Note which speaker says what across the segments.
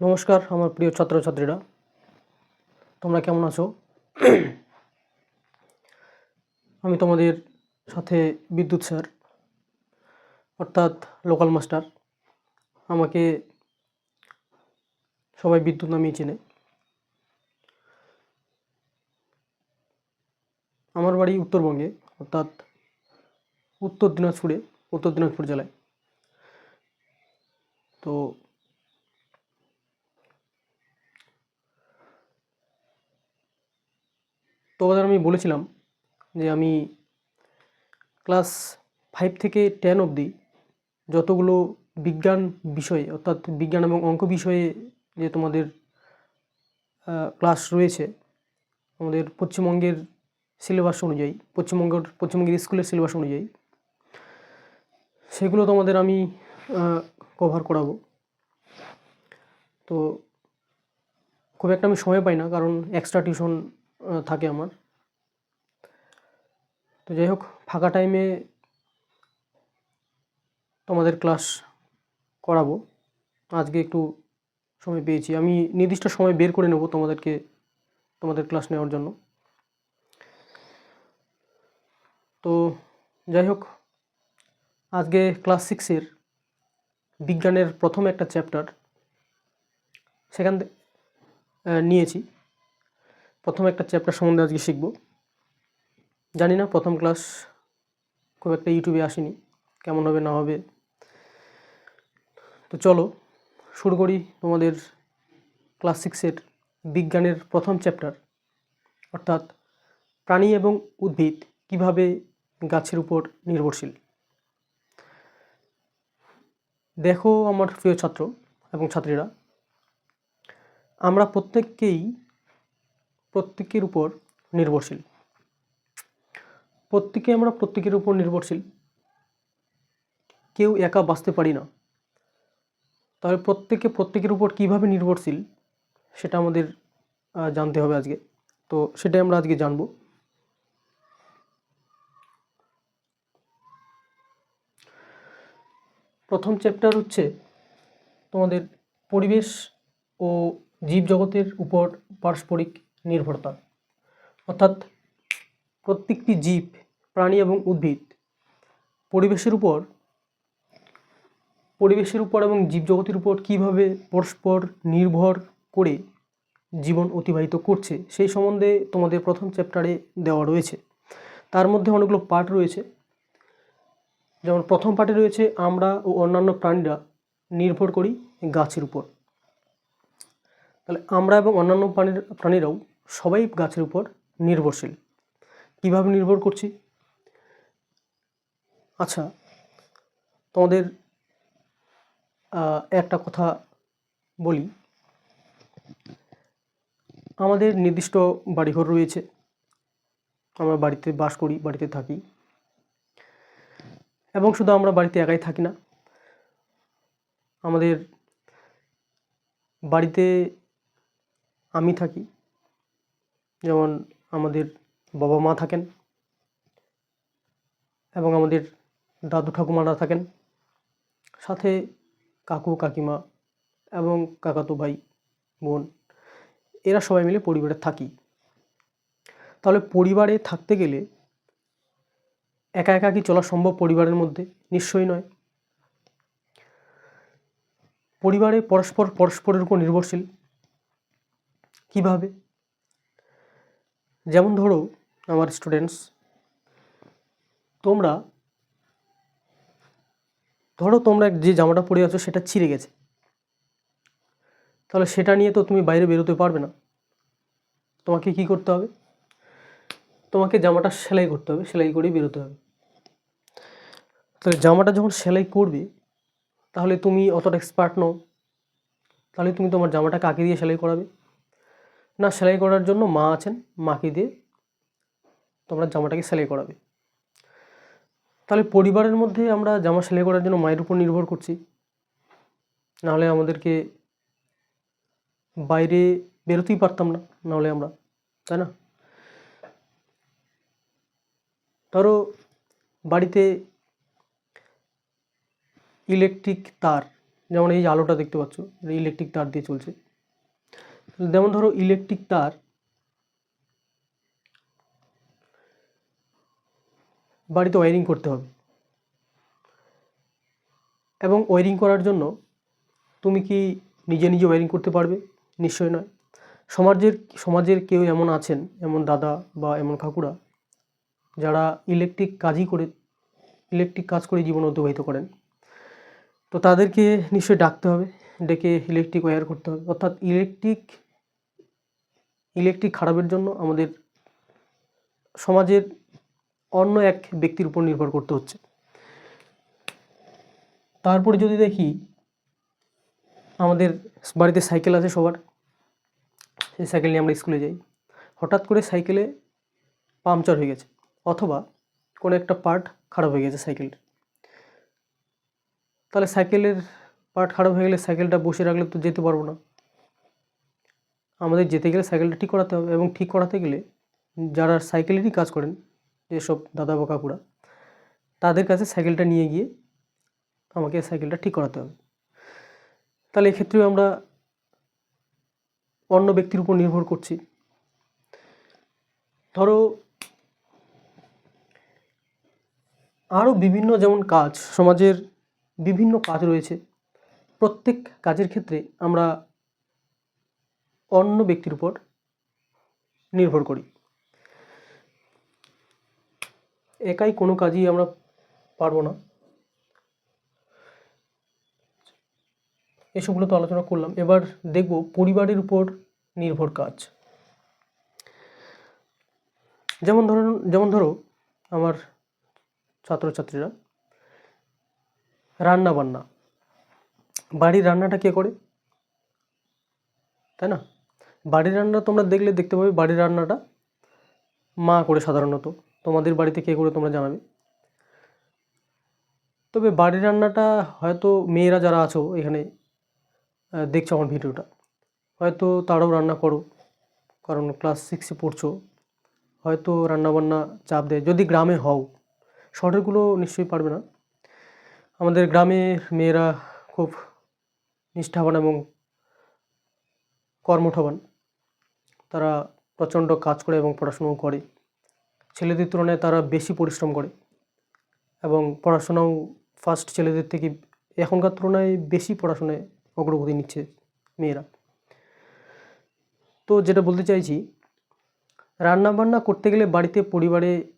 Speaker 1: নমস্কার, আমার প্রিয় ছাত্রছাত্রীরা। তোমরা কেমন আছো? আমি তোমাদের সাথে বিদ্যুৎ স্যার, অর্থাৎ লোকাল মাস্টার আমাকে সবাই বিদ্যুৎ নামেই চেনে। আমার বাড়ি উত্তরবঙ্গে, অর্থাৎ উত্তর দিনাজপুরে, উত্তর দিনাজপুর জেলায়। তো তোমাদের আমি বলেছিলাম যে আমি ক্লাস ফাইভ থেকে টেন অবধি যতগুলো বিজ্ঞান বিষয়ে, অর্থাৎ বিজ্ঞান এবং অঙ্ক বিষয়ে যে তোমাদের ক্লাস রয়েছে, আমাদের পশ্চিমবঙ্গের সিলেবাস অনুযায়ী পশ্চিমবঙ্গের পশ্চিমবঙ্গের স্কুলের সিলেবাস অনুযায়ী, সেগুলো তোমাদের আমি কভার করাবো। তো খুব একটা আমি সময় পাই না, কারণ এক্সট্রা টিউশন থাকে আমার। তো যাই হোক, ফাঁকা টাইমে তোমাদের ক্লাস করাবো। আজকে একটু সময় পেয়েছি। আমি নির্দিষ্ট সময় বের করে নেব তোমাদেরকে, তোমাদের ক্লাস নেওয়ার জন্য। তো যাই হোক, আজকে ক্লাস সিক্সের বিজ্ঞানের প্রথম একটা চ্যাপ্টার সেখান নিয়েছি। প্রথম একটা চ্যাপ্টার সম্বন্ধে আজকে শিখব। জানি না, প্রথম ক্লাস খুব একটা ইউটিউবে আসেনি, কেমন হবে, না হবে। তো চলো, শুরু করি তোমাদের ক্লাস সিক্সের বিজ্ঞানের প্রথম চ্যাপ্টার অর্থাৎ প্রাণী এবং উদ্ভিদ কীভাবে গাছের উপর নির্ভরশীল। দেখো আমার প্রিয় ছাত্র এবং ছাত্রীরা, আমরা প্রত্যেককেই প্রত্যেকের উপর নির্ভরশীল। প্রত্যেকে আমরা প্রত্যেকের উপর নির্ভরশীল। কেউ একা বাঁচতে পারি না। তাহলে প্রত্যেকে, প্রত্যেকের উপর কীভাবে নির্ভরশীল, সেটা আমাদের জানতে হবে আজকে। তো সেটাই আমরা আজকে জানব। প্রথম চ্যাপ্টার হচ্ছে তোমাদের পরিবেশ ও জীবজগতের উপর পারস্পরিক নির্ভরতা। অর্থাৎ প্রত্যেকটি জীব, প্রাণী এবং উদ্ভিদ পরিবেশের উপর পরিবেশের উপর এবং জীবজগতের উপর কীভাবে পরস্পর নির্ভর করে জীবন অতিবাহিত করছে, সেই সম্বন্ধে তোমাদের প্রথম চ্যাপ্টারে দেওয়া রয়েছে। তার মধ্যে অনেকগুলো পার্ট রয়েছে। যেমন প্রথম পার্টে রয়েছে, আমরা ও অন্যান্য প্রাণীরা নির্ভর করি গাছের উপর। তাহলে আমরা এবং অন্যান্য প্রাণীর প্রাণীরাও সবাই গাছের উপর নির্ভরশীল। কীভাবে নির্ভর করছি? আচ্ছা তোমাদের একটা কথা বলি। আমাদের নির্দিষ্ট বাড়িঘর রয়েছে। আমরা বাড়িতে বাস করি, বাড়িতে থাকি। এবং শুধু আমরা বাড়িতে একাই থাকি না, আমাদের বাড়িতে আমি থাকি। যেমন আমাদের বাবা মা থাকেন এবং আমাদের দাদু ঠাকুমারা থাকেন, সাথে কাকু কাকিমা এবং কাকাতো ভাই, বোন, এরা সবাই মিলে পরিবারে থাকি। তাহলে পরিবারে থাকতে গেলে একা একা কি চলা সম্ভব পরিবারের মধ্যে? নিশ্চয়ই নয়। পরিবারে পরস্পর পরস্পরের উপর নির্ভরশীল। কীভাবে? যেমন ধরো আমার স্টুডেন্টস তোমরা, ধরো তোমরা যে জামাটা পরে আছো সেটা ছিঁড়ে গেছে। তাহলে সেটা নিয়ে তো তুমি বাইরে বেরোতে পারবে না। তোমাকে কি করতে হবে? তোমাকে জামাটা সেলাই করতে হবে, সেলাই করেই বেরোতে হবে। তাহলে জামাটা যখন সেলাই করবে, তাহলে তুমি অতটা এক্সপার্ট নও। তাহলে তুমি তোমার জামাটা কাকে দিয়ে সেলাই করাবে? না, সেলাই করার জন্য মা আছেন, মাকে দিয়ে তোমরা জামাটাকে সেলাই করাবে। তাহলে পরিবারের মধ্যে আমরা জামা সেলাই করার জন্য মায়ের উপর নির্ভর করছি। নাহলে আমাদেরকে বাইরে বেরোতেই পারতাম না, নাহলে আমরা, তাই না? ধরো বাড়িতে ইলেকট্রিক তার, যেমন এই আলোটা দেখতে পাচ্ছ ইলেকট্রিক তার দিয়ে চলছে। যেমন ধরো ইলেকট্রিক তার, বাড়িতে ওয়্যারিং করতে হবে। এবং ওয়ারিং করার জন্য তুমি কি নিজে নিজে ওয়ারিং করতে পারবে? নিশ্চয়ই নয়। সমাজের সমাজের কেউ এমন আছেন, এমন দাদা বা এমন কাকুরা, যারা ইলেকট্রিক কাজই করে ইলেকট্রিক কাজ করে জীবন অতিবাহিত করেন। তো তাদেরকে নিশ্চয়ই ডাকতে হবে, ডেকে ইলেকট্রিক ওয়্যার করতে হবে। অর্থাৎ ইলেকট্রিক ইলেকট্রিক খারাপের জন্য আমাদের সমাজের অন্য এক ব্যক্তির উপর নির্ভর করতে হচ্ছে। তারপরে যদি দেখি, আমাদের বাড়িতে সাইকেল আছে সবার। সেই সাইকেল নিয়ে আমরা স্কুলে যাই। হঠাৎ করে সাইকেলে পাংচার হয়ে গেছে, অথবা কোনো একটা পার্ট খারাপ হয়ে গেছে সাইকেলের। তাহলে সাইকেলের পার্ট খারাপ হয়ে গেলে সাইকেলটা বসে রাখলে তো যেতে পারব না। আমাদের যেতে গেলে সাইকেলটা ঠিক করাতে হবে এবং ঠিক করাতে গেলে যারা সাইকেলেরই কাজ করেন, যেসব দাদা বা কাকুরা, তাদের কাছে সাইকেলটা নিয়ে গিয়ে আমাকে সাইকেলটা ঠিক করাতে হবে। তাহলে এক্ষেত্রেও আমরা অন্য ব্যক্তির উপর নির্ভর করছি। ধরো আরও বিভিন্ন যেমন কাজ, সমাজের বিভিন্ন কাজ রয়েছে, প্রত্যেক কাজের ক্ষেত্রে আমরা অন্য ব্যক্তির উপর নির্ভর করি। একাই কোনো কাজই আমরা পারব না। এসবগুলো তো আলোচনা করলাম। এবার দেখব পরিবারের উপর নির্ভর কাজ। যেমন ধরুন যেমন ধরো আমার ছাত্রছাত্রীরা রান্না বান্না বাড়ির রান্নাটা কে করে? তাই না? বাড়ির রান্না তোমরা দেখলে দেখতে পাবে বাড়ির রান্নাটা মা করে সাধারণত। তোমাদের বাড়িতে কে করে তোমরা জানাবে। তবে বাড়ির রান্নাটা হয়তো মেয়েরা যারা আছো এখানে দেখছ আমার ভিডিওটা। হয়তো তারাও রান্না করো, কারণ ক্লাস সিক্সে পড়ছো। হয়তো রান্নাবান্না চাপ দেয়। যদি গ্রামে হও শহরেরগুলো নিশ্চয়ই পারবে না। আমাদের গ্রামের মেয়েরা খুব নিষ্ঠাবান এবং কর্মঠবান। তারা প্রচণ্ড কাজ করে এবং পড়াশুনো করে। ছেলেদের তুলনায় তারা বেশি পরিশ্রম করে এবং পড়াশোনাও ফার্স্ট ছেলেদের থেকে এখনকার তুলনায় বেশি পড়াশোনায় অগ্রগতি নিচ্ছে মেয়েরা। তো যেটা বলতে চাইছি রান্না বান্না করতে গেলে বাড়িতে পরিবারে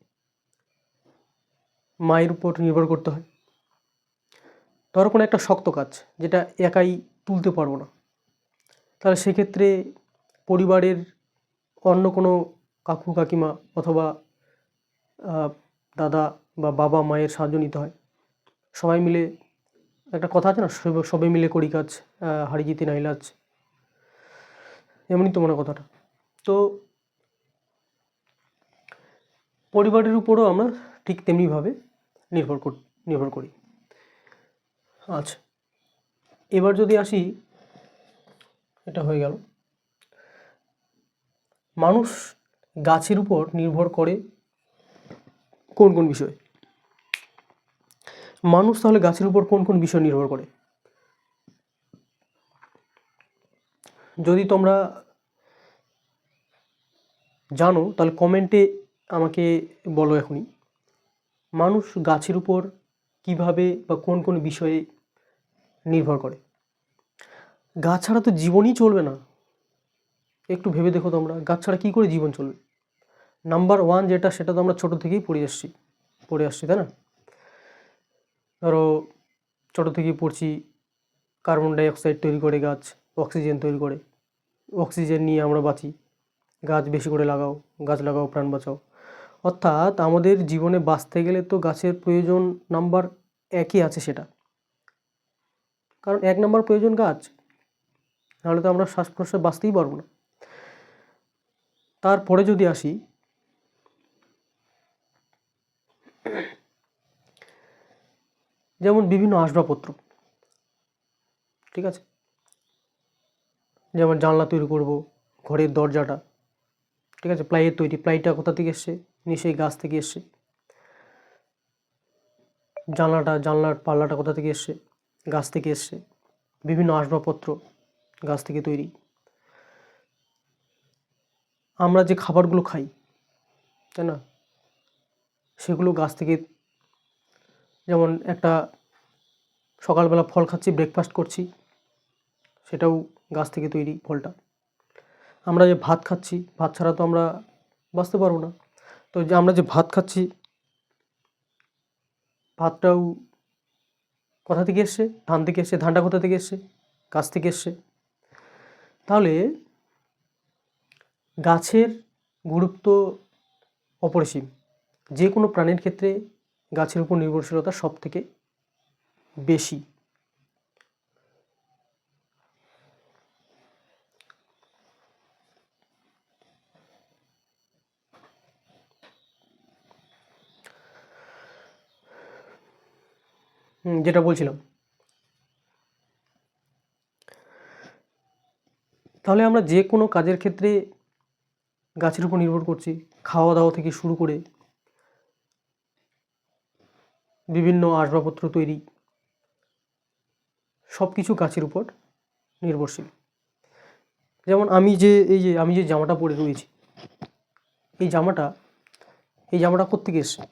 Speaker 1: মায়ের উপর নির্ভর করতে হয়। ধরো কোনো একটা শক্ত কাজ যেটা একাই তুলতে পারব না। তাহলে সেক্ষেত্রে পরিবারের অন্য কোনো কাকু কাকিমা অথবা দাদা বা বাবা মায়ের সাহায্য নিতে হয়। সবাই মিলে একটা কথা আছে না, সব- মিলে করি কাজ হারি জিতে নাইলাজ এমনই তো মনে কথাটা। তো পরিবারের উপরও আমরা ঠিক তেমনিভাবে নির্ভর কর, নির্ভর করি। আচ্ছা এবার যদি আসি, এটা হয়ে গেল। মানুষ গাছের উপর নির্ভর করে কোন কোন বিষয়? মানুষ তাহলে গাছের উপর কোন কোন বিষয় নির্ভর করে? যদি তোমরা জানো, তাহলে কমেন্টে আমাকে বলো এখনই। মানুষ গাছের উপর কীভাবে বা কোন কোন বিষয়ে নির্ভর করে? গাছ ছাড়া তো জীবনই চলবে না। একটু ভেবে দেখো তোমরা, গাছ ছাড়া কী করে জীবন চলবে? নাম্বার ওয়ান যেটা, সেটা তো আমরা ছোটো থেকেই পড়ে আসছি পড়ে আসছি, তাই না? ধরো, ছোটো থেকেই পড়ছি কার্বন ডাই অক্সাইড তৈরি করে গাছ অক্সিজেন তৈরি করে অক্সিজেন নিয়ে আমরা বাঁচি, গাছ বেশি করে লাগাও, গাছ লাগাও, প্রাণ বাঁচাও। অর্থাৎ আমাদের জীবনে বাঁচতে গেলে তো গাছের প্রয়োজন নাম্বার একই আছে সেটা। কারণ এক নম্বর প্রয়োজন গাছ, নাহলে তো আমরা শ্বাস প্রশ্বাস বাঁচতেই পারব না। তারপরে যদি আসি, যেমন বিভিন্ন আসবাবপত্র, ঠিক আছে? যেমন জানলা তৈরি করব, ঘরের দরজাটা, ঠিক আছে? প্লাইয়ের তৈরি, প্লাইটা কোথা থেকে এসছে? নিশ্চয়ই গাছ থেকে এসছে। জানলাটা, জানলার পাল্লাটা কোথা থেকে এসছে? গাছ থেকে এসছে। বিভিন্ন আসবাবপত্র গাছ থেকে তৈরি। আমরা যে খাবারগুলো খাই, তাই না? সেগুলো গাছ থেকে যেমন একটা সকালবেলা ফল খাচ্ছি ব্রেকফাস্ট করছি, সেটাও গাছ থেকে তৈরি ফলটা। আমরা যে ভাত খাচ্ছি, ভাত ছাড়া তো আমরা বাঁচতে পারব না। তো যে আমরা যে ভাত খাচ্ছি, ভাতটাও কোথা থেকে এসছে? ধান থেকে এসছে, ধানটা কোথা থেকে এসছে? গাছ থেকে এসছে। তাহলে গাছের গুরুত্ব অপরিসীম। যে কোনো প্রাণীর ক্ষেত্রে গাছের উপর নির্ভরশীলতা সব থেকে বেশি যেটা বলছিলাম। তাহলে আমরা যে কোনো কাজের ক্ষেত্রে গাছের উপর নির্ভর করছি খাওয়া দাওয়া থেকে শুরু করে বিভিন্ন আসবাবপত্র তৈরি সব কিছু গাছের উপর নির্ভরশীল। যেমন আমি যে, এই যে, আমি যে জামাটা পরে রয়েছি, এই জামাটা এই জামাটা কোত্থেকে এসছে?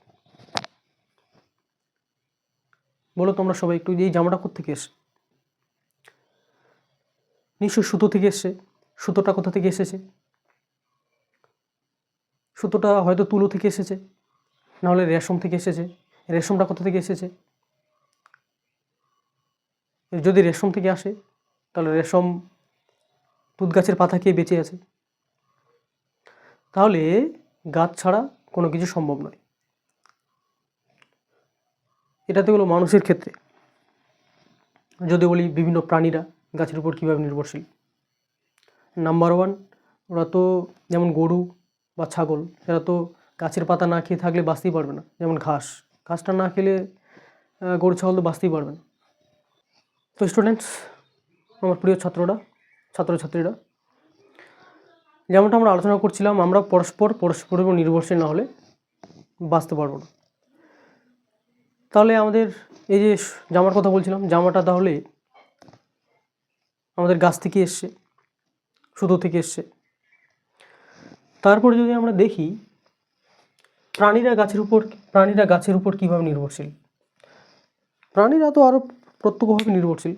Speaker 1: বলো তোমরা সবাই একটু, এই জামাটা কোত্থেকে এসছে? নিশ্চয়ই সুতো থেকে এসছে। সুতোটা কোথা থেকে এসেছে? সুতোটা হয়তো তুলো থেকে এসেছে, নাহলে রেশম থেকে এসেছে। রেশমটা কোথা থেকে এসেছে? যদি রেশম থেকে আসে, তাহলে রেশম তুত গাছের পাতা খেয়ে বেঁচে আছে। তাহলে গাছ ছাড়া কোনো কিছু সম্ভব নয়। এটাতে হলো মানুষের ক্ষেত্রে। যদি বলি বিভিন্ন প্রাণীরা গাছের উপর কীভাবে নির্ভরশীল। নাম্বার ওয়ান ওরা তো যেমন গরু বা ছাগল এরা তো গাছের পাতা না খেয়ে থাকলে বাঁচতেই পারবে না। যেমন ঘাস, ঘাসটা না খেলে গরু, ছাগল তো বাঁচতেই পারবে না। তো স্টুডেন্টস আমার প্রিয় ছাত্ররা, ছাত্রছাত্রীরা, যেমনটা আমরা আলোচনা করছিলাম, আমরা পরস্পর পরস্পরের উপর নির্ভরশীল না হলে বাঁচতে পারব না। তাহলে আমাদের এই যে জামার কথা বলছিলাম, জামাটা তাহলে আমাদের গাছ থেকে এসছে, সুতো থেকে এসছে। তারপরে যদি আমরা দেখি, প্রাণীরা গাছের উপর, প্রাণীরা গাছের উপর কীভাবে নির্ভরশীল? প্রাণীরা তো আরও প্রত্যক্ষভাবে নির্ভরশীল।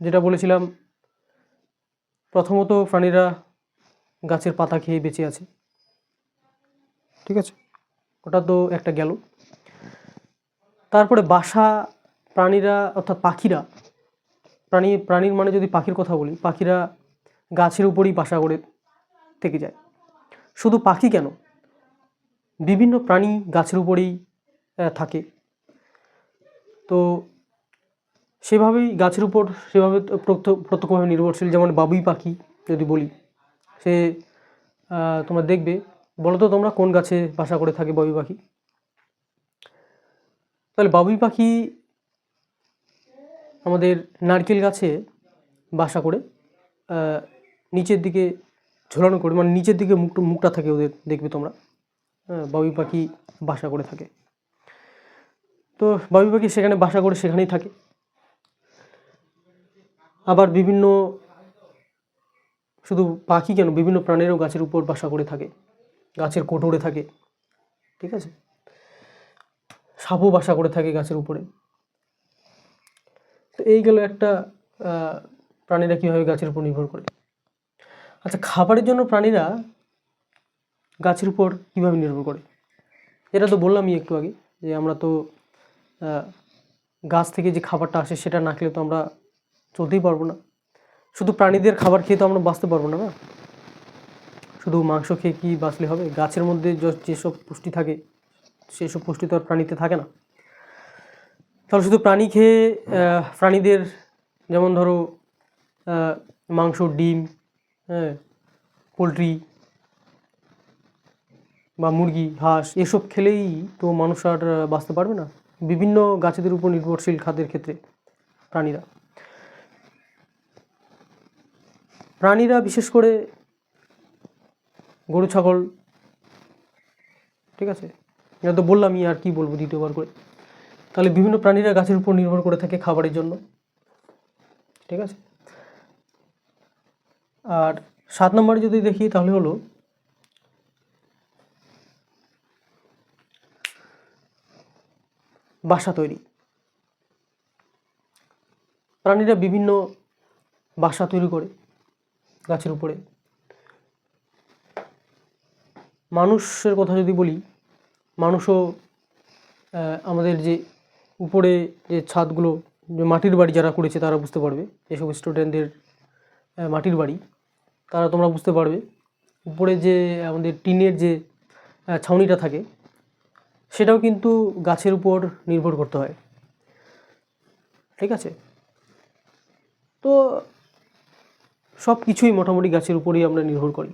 Speaker 1: যেটা বলেছিলাম, প্রথমত প্রাণীরা গাছের পাতা খেয়ে বেঁচে আছে। ঠিক আছে? ওটা তো একটা গেল। তারপরে বাসা, প্রাণীরা, অর্থাৎ পাখিরা, প্রাণী, প্রাণীর মানে যদি পাখির কথা বলি, পাখিরা গাছের উপরই বাসা করে। থেকে যায়। শুধু পাখি কেন? বিভিন্ন প্রাণী গাছের উপরেই থাকে। তো সেভাবেই গাছের উপর সেভাবে প্রত্যক্ষভাবে নির্ভরশীল। যেমন বাবুই পাখি যদি বলি, সে তোমরা দেখবে বলো তো তোমরা কোন গাছে বাসা করে থাকে বাবুই পাখি? তাহলে বাবুই পাখি আমাদের নারকেল গাছে বাসা করে নিচের দিকে ঝোলানো করে মানে নিচের দিকে মুখটা মুখটা থাকে ওদের, দেখবে তোমরা। হ্যাঁ বাবুই পাখি বাসা করে থাকে। তো বাবুই পাখি সেখানে বাসা করে সেখানেই থাকে। আবার বিভিন্ন, শুধু পাখি কেন, বিভিন্ন প্রাণীরও গাছের উপর বাসা করে থাকে। গাছের কোটরে থাকে। ঠিক আছে? সাপও বাসা করে থাকে গাছের উপরে। তো এই গেল একটা প্রাণীরা কীভাবে গাছের উপর নির্ভর করে। আচ্ছা খাবারের জন্য প্রাণীরা গাছের উপর কীভাবে নির্ভর করে? এটা তো বললামই একটু আগে যে আমরা তো গাছ থেকে যে খাবারটা আসে সেটা না খেলে তো আমরা চলতেই পারব না। শুধু প্রাণীদের খাবার খেয়ে তো আমরা বাঁচতে পারব না না? শুধু মাংস খেয়ে কি বাঁচলে হবে? গাছের মধ্যে যেসব পুষ্টি থাকে, সেসব পুষ্টি তো আর প্রাণীতে থাকে না। তাহলে শুধু প্রাণী খেয়ে প্রাণীদের যেমন ধরো মাংস, ডিম হ্যাঁ পোলট্রি বা মুরগি, হাঁস, এসব খেলেই তো মানুষ আর বাঁচতে পারবে না। বিভিন্ন গাছেদের উপর নির্ভরশীল খাদ্যের ক্ষেত্রে প্রাণীরা। প্রাণীরা বিশেষ করে গরু, ছাগল, ঠিক আছে? এটা তো বললামই, আর কি বলব দ্বিতীয়বার করে। তাহলে বিভিন্ন প্রাণীরা গাছের উপর নির্ভর করে থাকে খাবারের জন্য। ঠিক আছে? আর সাত নম্বরে যদি দেখি তাহলে হলো বাসা তৈরি। প্রাণীরা বিভিন্ন বাসা তৈরি করে গাছের উপরে। মানুষের কথা যদি বলি, মানুষও আমাদের যে উপরে যে ছাদগুলো, যে মাটির বাড়ি যারা করেছে তারা বুঝতে পারবে। এসব স্টুডেন্টদের মাটির বাড়ি। তারা তোমরা বুঝতে পারবে। উপরে যে আমাদের টিনের যে ছাউনিটা থাকে, সেটাও কিন্তু গাছের উপর নির্ভর করতে হয়। ঠিক আছে? তো সব কিছুই মোটামুটি গাছের উপরেই আমরা নির্ভর করি।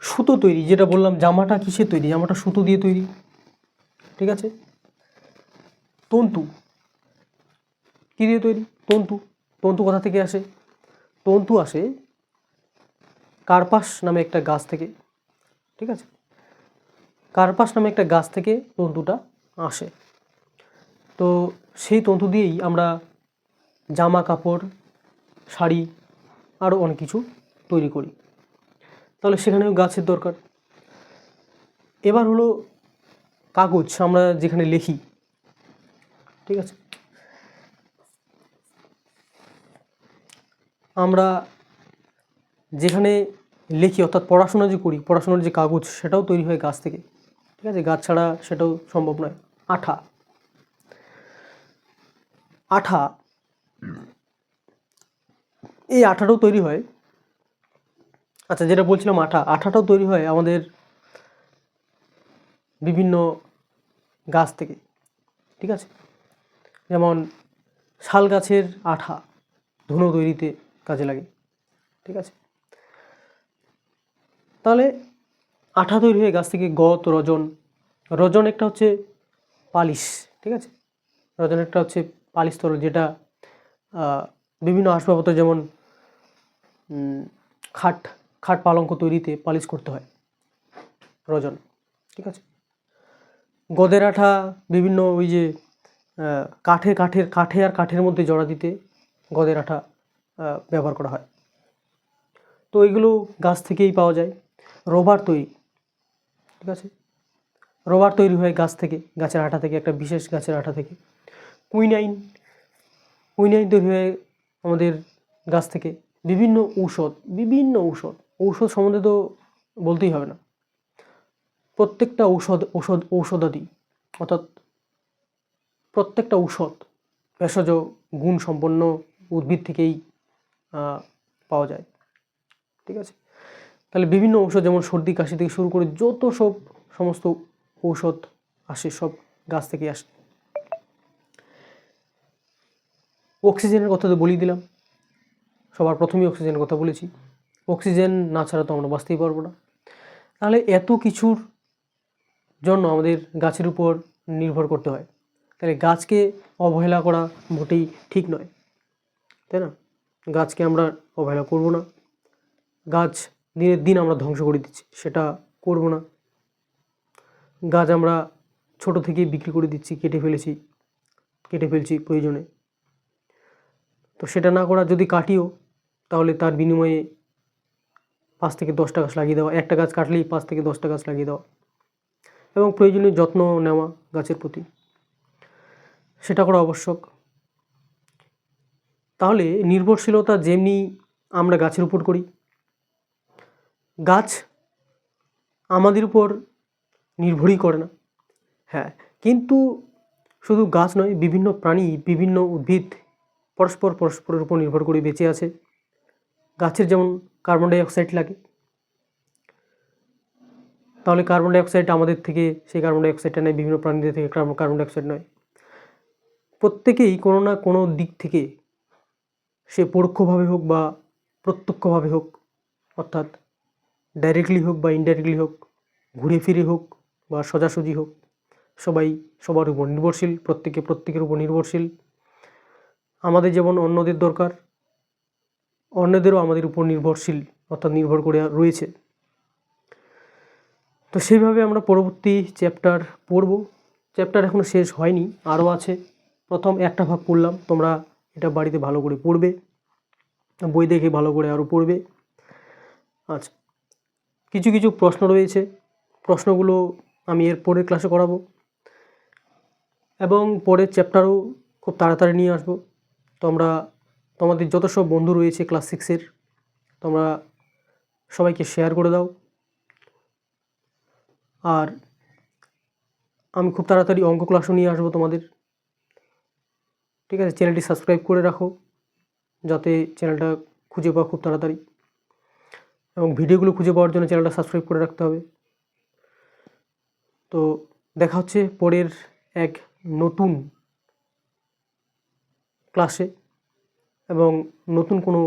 Speaker 1: সুতো তৈরি, যেটা বললাম, জামাটা কিসের তৈরি? জামাটা সুতো দিয়ে তৈরি। ঠিক আছে? তন্তু। কী দিয়ে তৈরি? তন্তু। তন্তু কোথা থেকে আসে? তন্তু আসে কার্পাস নামে একটা গাছ থেকে, ঠিক আছে? কার্পাস নামে একটা গাছ থেকে তন্তুটা আসে। তো সেই তন্তু দিয়েই আমরা জামা কাপড়, শাড়ি আরও অনেক কিছু তৈরি করি। তাহলে সেখানেও গাছের দরকার। এবার হলো কাগজ, আমরা যেখানে লিখি, ঠিক আছে? আমরা যেখানে লিখি, অর্থাৎ পড়াশোনা যে করি, পড়াশোনার যে কাগজ, সেটাও তৈরি হয় গাছ থেকে। ঠিক আছে? গাছ ছাড়া সেটাও সম্ভব নয়। আঠা। আঠা। এই আঠাটাও তৈরি হয়। আচ্ছা যেটা বলছিলাম, আঠা। আঠাটাও তৈরি হয় আমাদের বিভিন্ন গাছ থেকে। ঠিক আছে? যেমন শাল গাছের আঠা ধুনো তৈরিতে কাজে লাগে, ঠিক আছে? তাহলে আঠা তৈরি হয়ে গাছ থেকে গত রজন রজন একটা হচ্ছে পালিশ, ঠিক আছে? রজন একটা হচ্ছে পালিশ তরল যেটা বিভিন্ন আসবাবপত্র যেমন খাট খাট পালঙ্ক তৈরিতে পালিশ করতে হয় রজন, ঠিক আছে? গদের আঠা, বিভিন্ন ওই যে কাঠে কাঠের, কাঠে আর কাঠের মধ্যে জড়া দিতে গদের আঠা ব্যবহার করা হয়। তো এগুলো গাছ থেকেই পাওয়া যায়। রবার তৈরি, ঠিক আছে? রবার তৈরি হয় গাছ থেকে, গাছের আঠা থেকে, একটা বিশেষ গাছের আঠা থেকে। কুইনাইন কুইনাইন তৈরি হয় আমাদের গাছ থেকে। বিভিন্ন ঔষধ বিভিন্ন ঔষধ ঔষধ সম্বন্ধে তো বলতেই হবে না। প্রত্যেকটা ঔষধ ঔষধ, ঔষধাদি, অর্থাৎ প্রত্যেকটা ঔষধ, ভেষজ গুণ সম্পন্ন উদ্ভিদ থেকেই পাওয়া যায়। ঠিক আছে? তাহলে বিভিন্ন ঔষধ, যেমন সর্দি, কাশি থেকে শুরু করে যত সব সমস্ত ঔষধ আসে, সব গাছ থেকে আসে। অক্সিজেনের কথা তো বলেই দিলাম। সবার প্রথমেই অক্সিজেনের কথা বলেছি। অক্সিজেন না ছাড়া তো আমরা বাঁচতেই পারব না। তাহলে এত কিছুর জন্য আমাদের গাছের উপর নির্ভর করতে হয়। তাহলে গাছকে অবহেলা করা মোটেই ঠিক নয়। তাই না? গাছকে আমরা অবহেলা করব না। গাছ দিনের দিন আমরা ধ্বংস করে দিচ্ছি, সেটা করব না। গাছ আমরা ছোট থেকেই বিক্রি করে দিচ্ছি, কেটে ফেলেছি, কেটে ফেলছি প্রয়োজনে। তো সেটা না করা যদি কাটিও, তাহলে তার বিনিময়ে পাঁচ থেকে দশটা গাছ লাগিয়ে দেওয়া, একটা গাছ কাটলেই পাঁচ থেকে দশটা গাছ লাগিয়ে দেওয়া এবং প্রয়োজনীয় যত্ন নেওয়া গাছের প্রতি। সেটা করা আবশ্যক। তাহলে নির্ভরশীলতা যেমনি আমরা গাছের উপর করি। গাছ আমাদের উপর নির্ভরই করে না। হ্যাঁ কিন্তু শুধু গাছ নয়, বিভিন্ন প্রাণী, বিভিন্ন উদ্ভিদ পরস্পর পরস্পরের উপর নির্ভর করে বেঁচে আছে। গাছের যেমন কার্বন ডাই অক্সাইড লাগে, তাহলে কার্বন ডাই অক্সাইড আমাদের থেকে, সেই কার্বন ডাই অক্সাইডটা নেয় বিভিন্ন প্রাণীদের থেকে কার্বন কার্বন ডাই অক্সাইড নয়। প্রত্যেকেই কোনো না কোনো দিক থেকে সে পরোক্ষভাবে হোক বা প্রত্যক্ষভাবে হোক, অর্থাৎ ডাইরেক্টলি হোক বা ইনডাইরেক্টলি হোক, ঘুরে ফিরে হোক বা সোজাসুজি হোক, সবাই সবার উপর নির্ভরশীল, প্রত্যেকে প্রত্যেকের উপর নির্ভরশীল। আমাদের যেমন অন্যদের দরকার, অন্যদেরও আমাদের উপর নির্ভরশীল, অর্থাৎ নির্ভর করে রয়েছে। তো সেইভাবে আমরা পরবর্তী চ্যাপ্টার পড়ব। চ্যাপ্টার এখনও শেষ হয়নি, আরও আছে। প্রথম একটা ভাগ পড়লাম, তোমরা এটা বাড়িতে ভালো করে পড়বে, বই দেখে ভালো করে আরও পড়বে। আচ্ছা কিছু কিছু প্রশ্ন রয়েছে, প্রশ্নগুলো আমি এর পরের ক্লাসে করাবো। এবং পরের চ্যাপ্টারও খুব তাড়াতাড়ি নিয়ে আসব। তোমরা, তোমাদের যত সব বন্ধু রয়েছে ক্লাস সিক্সের তোমরা সবাইকে শেয়ার করে দাও। আর আমি খুব তাড়াতাড়ি অঙ্ক ক্লাসও নিয়ে আসব তোমাদের। ঠিক আছে? চ্যানেলটি সাবস্ক্রাইব করে রাখো, যাতে চ্যানেলটা খুঁজে পাওয়া খুব তাড়াতাড়ি। এবং ভিডিওগুলো খুঁজে পাওয়ার জন্য চ্যানেলটা সাবস্ক্রাইব করে রাখতে হবে। তো দেখা হচ্ছে পরের এক নতুন ক্লাসে এবং নতুন কোনো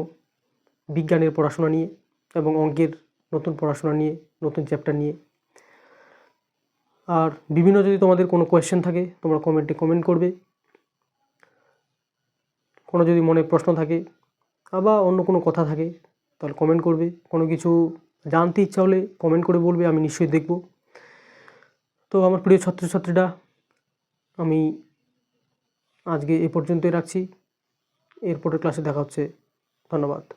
Speaker 1: বিজ্ঞানের পড়াশোনা নিয়ে এবং অঙ্কের নতুন পড়াশোনা নিয়ে, নতুন চ্যাপ্টার নিয়ে। আর বিভিন্ন যদি তোমাদের কোনো কোয়েশ্চেন থাকে, তোমরা কমেন্টে কমেন্ট করবে। কোনো যদি মনে প্রশ্ন থাকে আবার অন্য কোনো কথা থাকে, তাহলে কমেন্ট করবে। কোনো কিছু জানতে ইচ্ছা হলে কমেন্ট করে বলবে, আমি নিশ্চয়ই দেখব। তো আমার প্রিয় ছাত্রছাত্রীরা, আমি আজকে এ পর্যন্তই রাখছি। এরপরের ক্লাসে দেখা হচ্ছে। ধন্যবাদ।